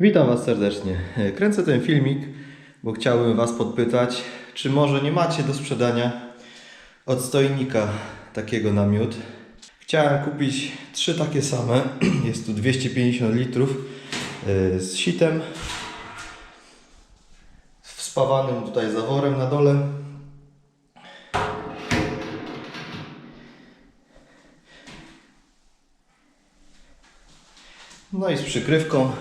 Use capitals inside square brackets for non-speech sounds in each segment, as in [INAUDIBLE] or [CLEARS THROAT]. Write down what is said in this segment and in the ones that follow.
Witam Was serdecznie. Kręcę ten filmik, bo chciałbym Was podpytać, czy może nie macie do sprzedania odstojnika takiego na miód. Chciałem kupić trzy takie same. [CLEARS THROAT] Jest tu 250 litrów yy, z sitem, wspawanym tutaj zaworem na dole. No i z przykrywką.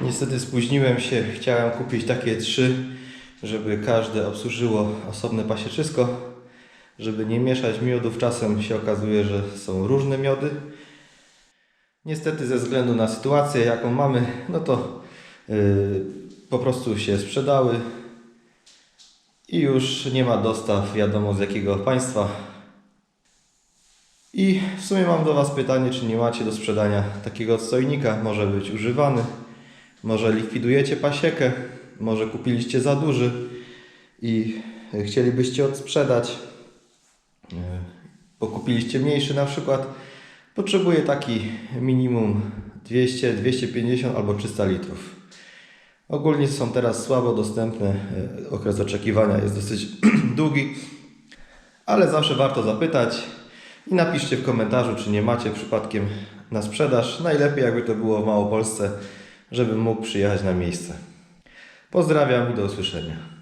Niestety spóźniłem się, chciałem kupić takie trzy, żeby każde obsłużyło osobne pasieczysko, żeby nie mieszać miodów. Czasem się okazuje, że są różne miody. Niestety ze względu na sytuację, jaką mamy, no to yy, po prostu się sprzedały i już nie ma dostaw wiadomo z jakiego państwa. I w sumie mam do Was pytanie, czy nie macie do sprzedania takiego odstojnika? Może być używany, może likwidujecie pasiekę, może kupiliście za duży i chcielibyście odsprzedać, e, bo kupiliście mniejszy na przykład. Potrzebuję taki minimum 200, 250 albo 300 litrów. Ogólnie są teraz słabo dostępne, e, okres oczekiwania jest dosyć [CLEARS THROAT] długi, ale zawsze warto zapytać i napiszcie w komentarzu, czy nie macie przypadkiem na sprzedaż. Najlepiej jakby to było w Małopolsce, żebym mógł przyjechać na miejsce. Pozdrawiam i do usłyszenia.